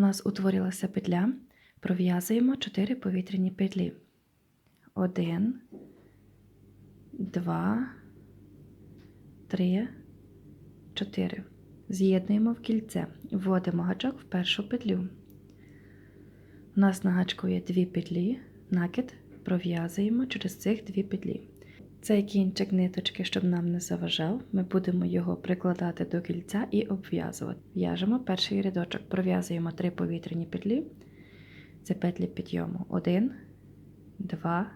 У нас утворилася петля, пров'язуємо 4 повітряні петлі. 1, 2, 3, 4. З'єднуємо в кільце, вводимо гачок в першу петлю. У нас на гачку є дві петлі, накид пров'язуємо через цих дві петлі. Цей кінчик ниточки, щоб нам не заважав, ми будемо його прикладати до кільця і обв'язувати. В'яжемо перший рядочок, пров'язуємо три повітряні петлі. Це петлі підйому. 1, 2,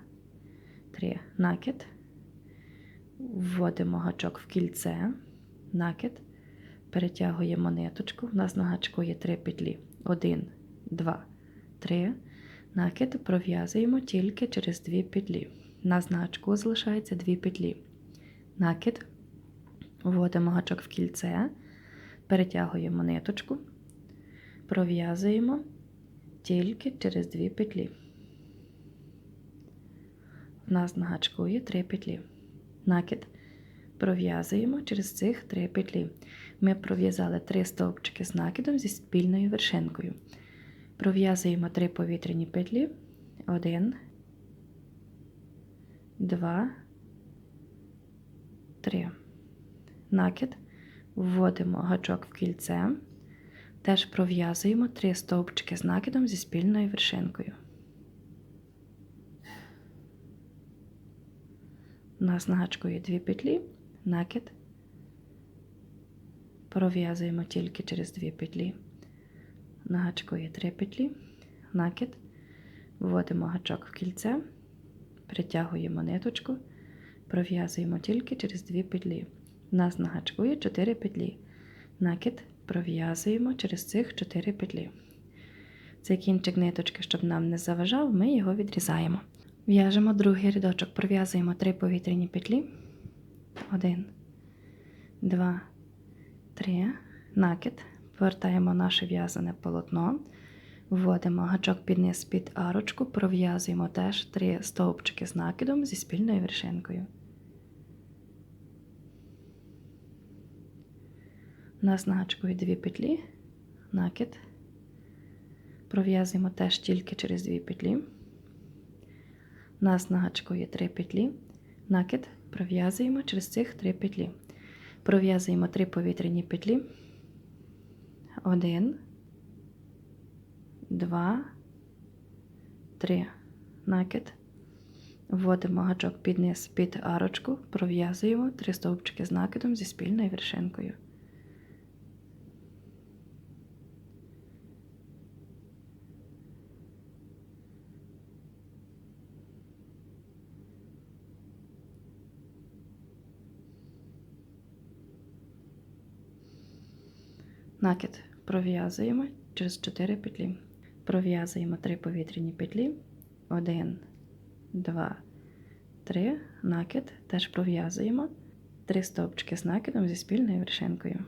3. Накид. Вводимо гачок в кільце, накид, перетягуємо ниточку. У нас на гачку є три петлі. 1, 2, 3. Накид пров'язуємо тільки через дві петлі. На гачку залишається дві петлі. Накид, вводимо гачок в кільце, перетягуємо ниточку, пров'язуємо тільки через дві петлі. У нас на гачку є три петлі. Накид пров'язуємо через цих три петлі. Ми пров'язали три стовпчики з накидом зі спільною вершинкою. Пров'язуємо три повітряні петлі. Один, два, три. Накид. Вводимо гачок в кільце. Теж пров'язуємо три стовпчики з накидом зі спільною вершинкою. У нас на гачку є дві петлі, накид. Пров'язуємо тільки через дві петлі. На гачку є три петлі, накид. Вводимо гачок в кільце, притягуємо ниточку, пров'язуємо тільки через дві петлі. У нас на гачку є 4 петлі. Накид пров'язуємо через цих 4 петлі. Цей кінчик ниточки, щоб нам не заважав, ми його відрізаємо. В'яжемо другий рядочок, пров'язуємо 3 повітряні петлі. 1, 2, 3. Накид. Повертаємо наше в'язане полотно. Вводимо гачок під низ під арочку, пров'язуємо теж 3 стовпчики з накидом зі спільною вершинкою. У нас на гачку є дві петлі, накид. Пров'язуємо теж тільки через дві петлі. У нас на гачку три петлі, накид пров'язуємо через цих три петлі. Пров'язуємо три повітряні петлі. Один, два, три. Накид. Вводимо гачок під низ під арочку, пров'язуємо три стовпчики з накидом зі спільною вершинкою. Накид пров'язуємо через 4 петлі. Пров'язуємо 3 повітряні петлі. 1, 2, 3. Накид теж пров'язуємо 3 стовпчики з накидом зі спільною вершинкою.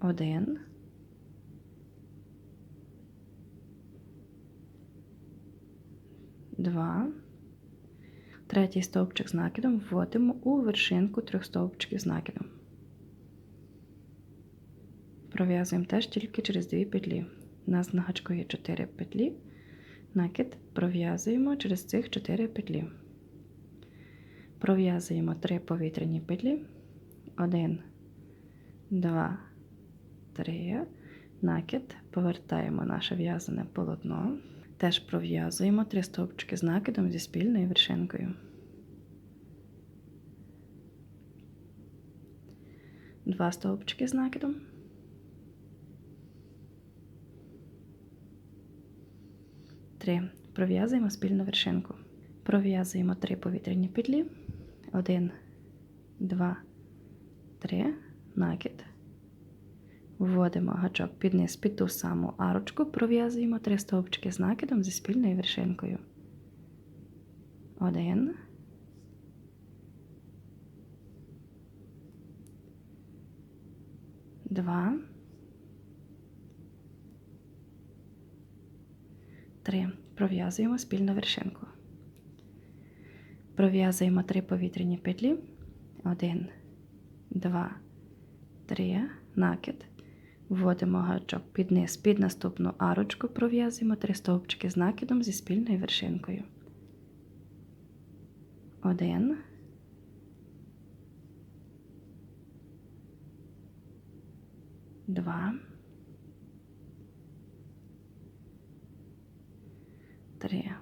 1, Два. Третій стовпчик з накидом вводимо у вершинку трьох стовпчиків з накидом. Пров'язуємо теж тільки через дві петлі. У нас на гачку є 4 петлі. Накид пров'язуємо через цих 4 петлі. Пров'язуємо 3 повітряні петлі. 1, 2, 3. Накид. Повертаємо наше в'язане полотно. Теж пров'язуємо 3 стовпчики з накидом зі спільною вершинкою. Два стовпчики з накидом. Три. Пров'язуємо спільну вершинку. Пров'язуємо три повітряні петлі. Один, два, три. Накид. Вводимо гачок під низ під ту саму арочку, пров'язуємо три стовпчики з накидом зі спільною вершинкою. Один. Два. 3. Пров'язуємо спільну вершинку. Пров'язуємо 3 повітряні петлі. 1, 2, 3, накид. Вводимо гачок під низ під наступну арочку, пров'язуємо 3 стовпчики з накидом зі спільною вершинкою. 1, 2, 3. лотерея.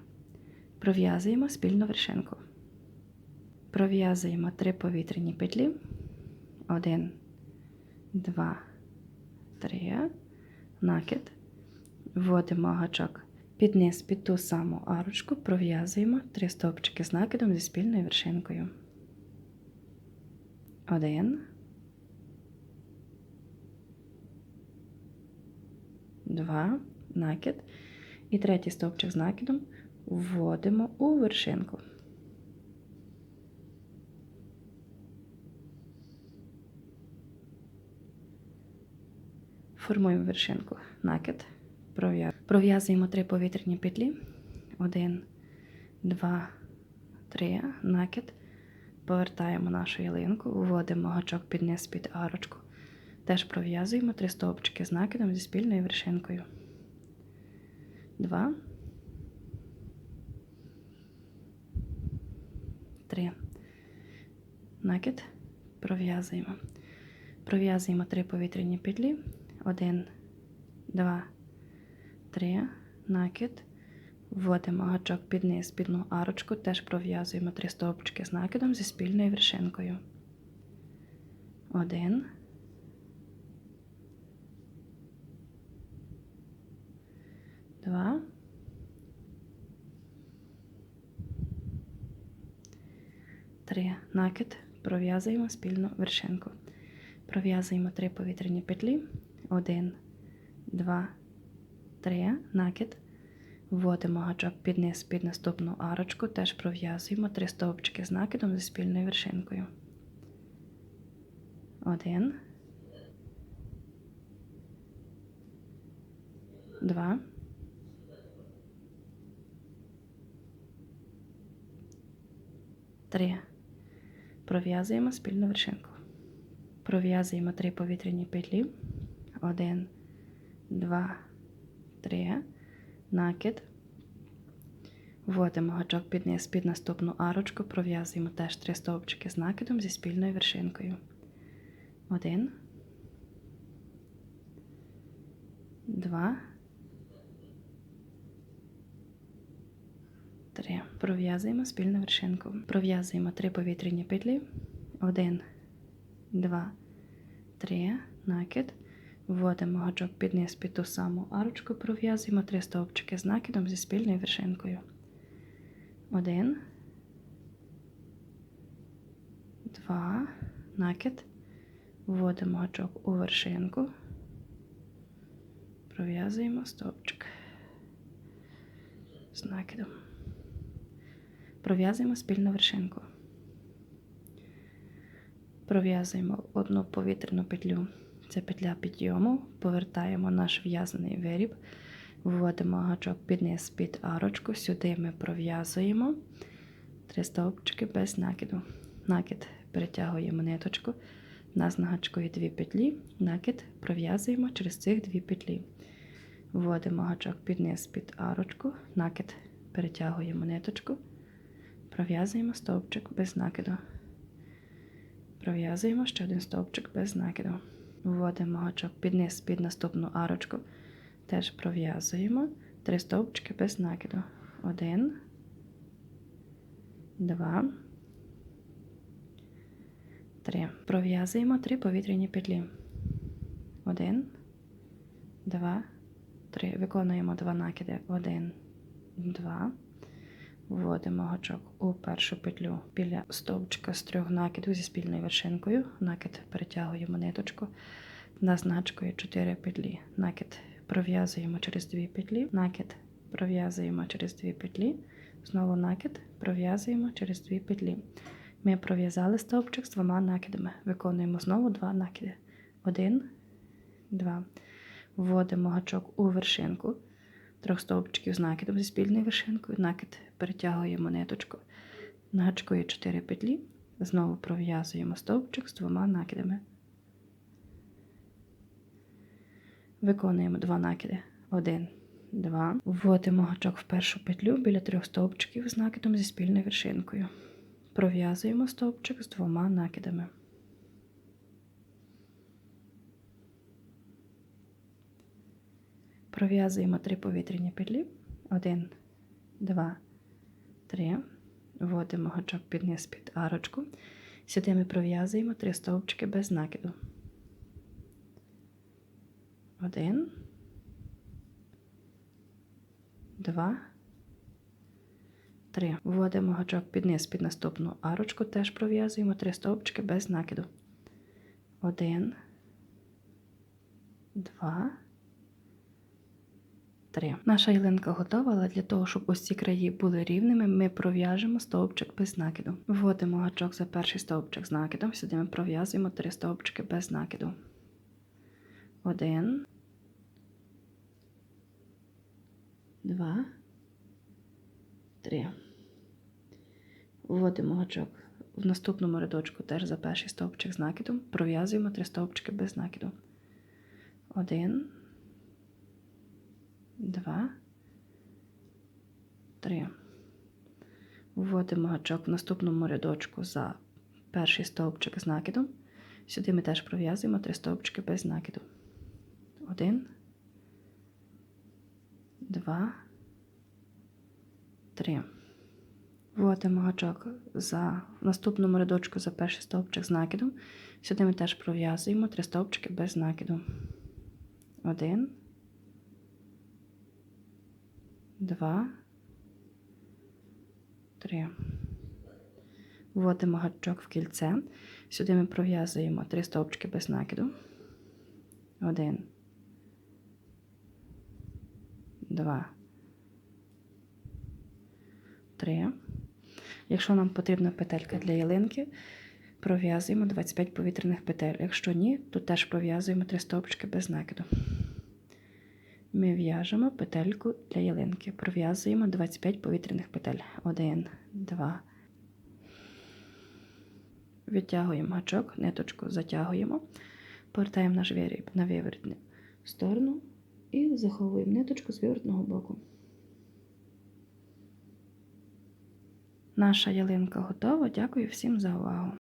Пров'язуємо спільну вершинку. Пров'язуємо три повітряні петлі. Один, два, три. Накид. Вводимо гачок під низ під ту саму арочку, пров'язуємо три стовпчики з накидом зі спільною вершинкою. Один. Два. Накид. І третій стовпчик з накидом вводимо у вершинку. Формуємо вершинку накид, пров'я- пров'язуємо три повітряні петлі. Один, два, три, накид. Повертаємо нашу ялинку, вводимо гачок під низ під арочку. Теж пров'язуємо три стовпчики з накидом зі спільною вершинкою. Два. Три. Накид. Пров'язуємо. Пров'язуємо три повітряні петлі. Один, два, три. Накид. Вводимо гачок під низ, одну арочку. Теж пров'язуємо три стовпчики з накидом зі спільною вершинкою. Один. Два. Три. Накид. Пров'язуємо спільну вершинку. Пров'язуємо три повітряні петлі. Один, два, три. Накид. Вводимо гачок під низ під наступну арочку. Теж пров'язуємо три стовпчики з накидом зі спільною вершинкою. Один. Два. Три. Пров'язуємо спільну вершинку. Пров'язуємо три повітряні петлі. Один, два, три. Накид. Вводимо гачок під низ під наступну арочку. Пров'язуємо теж три стовпчики з накидом зі спільною вершинкою. Один. Два. Три. Пров'язуємо спільну вершинку. Пров'язуємо три повітряні петлі. Один, два, три. Накид. Вводимо гачок під низ під ту саму арочку. Пров'язуємо три стовпчики з накидом зі спільною вершинкою. Один. Два. Накид. Вводимо гачок у вершинку. Пров'язуємо стовпчик з накидом. Пров'язуємо спільну вершинку. Пров'язуємо одну повітряну петлю. Це петля підйому. Повертаємо наш в'язаний виріб. Вводимо гачок під низ під арочку. Сюди ми пров'язуємо три стовпчики без накиду. Накид перетягуємо ниточку. У нас на гачку дві петлі. Накид пров'язуємо через цих дві петлі. Вводимо гачок під низ під арочку. Накид перетягуємо ниточку. Пров'язуємо стовпчик без накиду. Пров'язуємо ще один стовпчик без накиду. Вводимо гачок під низ під наступну арочку. Теж пров'язуємо три стовпчики без накиду. Один, два, три. Пров'язуємо три повітряні петлі. Один, два, три. Виконуємо два накиди. Один, два. Вводимо гачок у першу петлю біля стовпчика з трьох накидів зі спільною вершинкою. Накид перетягуємо ниточку. Нас начкою 4 петлі. Накид пров'язуємо через дві петлі. Накид пров'язуємо через дві петлі. Знову накид пров'язуємо через дві петлі. Ми пров'язали стовпчик з двома накидами. Виконуємо знову два накиди. Один, два. Вводимо гачок у вершинку трьох стовпчиків з накидом зі спільною вершинкою. Накид перетягуємо ниточку. На 4 петлі. Знову пров'язуємо стовпчик з двома накидами. Виконуємо два накиди. Один, два. Вводимо гачок в першу петлю біля трьох стовпчиків з накидом зі спільною вершинкою. Пров'язуємо стовпчик з двома накидами. Пров'язуємо три повітряні петлі. Один, два, три. Вводимо гачок під низ під арочку. Сюди ми пров'язуємо три стовпчики без накиду. Один. Два. Три. Вводимо гачок під низ під наступну арочку. Теж пров'язуємо три стовпчики без накиду. Один. Два. Три. Наша ялинка готова, але для того, щоб ці краї були рівними, ми пров'яжемо стовпчик без накиду. Вводимо гачок за перший стовпчик з накидом. Сюди ми пров'язуємо три стовпчики без накиду. Один. Два. Три. Вводимо гачок в наступному рядочку теж за перший стовпчик з накидом. Пров'язуємо три стовпчики без накиду. Один. Два. Три. Вводимо гачок в наступному рядочку за перший стовпчик з накидом. Сюди ми теж пров'язуємо три стовпчики без накиду. Один. Два. Три. Вводимо гачок за наступному рядочку за перший стовпчик з накидом. Сюди ми теж пров'язуємо три стовпчики без накиду. Один. Два. Три. Вводимо гачок в кільце. Сюди ми пров'язуємо три стовпчики без накиду. Один. Два. Три. Якщо нам потрібна петелька для ялинки, пров'язуємо 25 повітряних петель. Якщо ні, то теж пров'язуємо три стовпчики без накиду. Ми в'яжемо петельку для ялинки. Пров'язуємо 25 повітряних петель. 1, 2. Відтягуємо гачок, ниточку затягуємо, повертаємо наш виріб на виворотну сторону і заховуємо ниточку з виворотного боку. Наша ялинка готова. Дякую всім за увагу!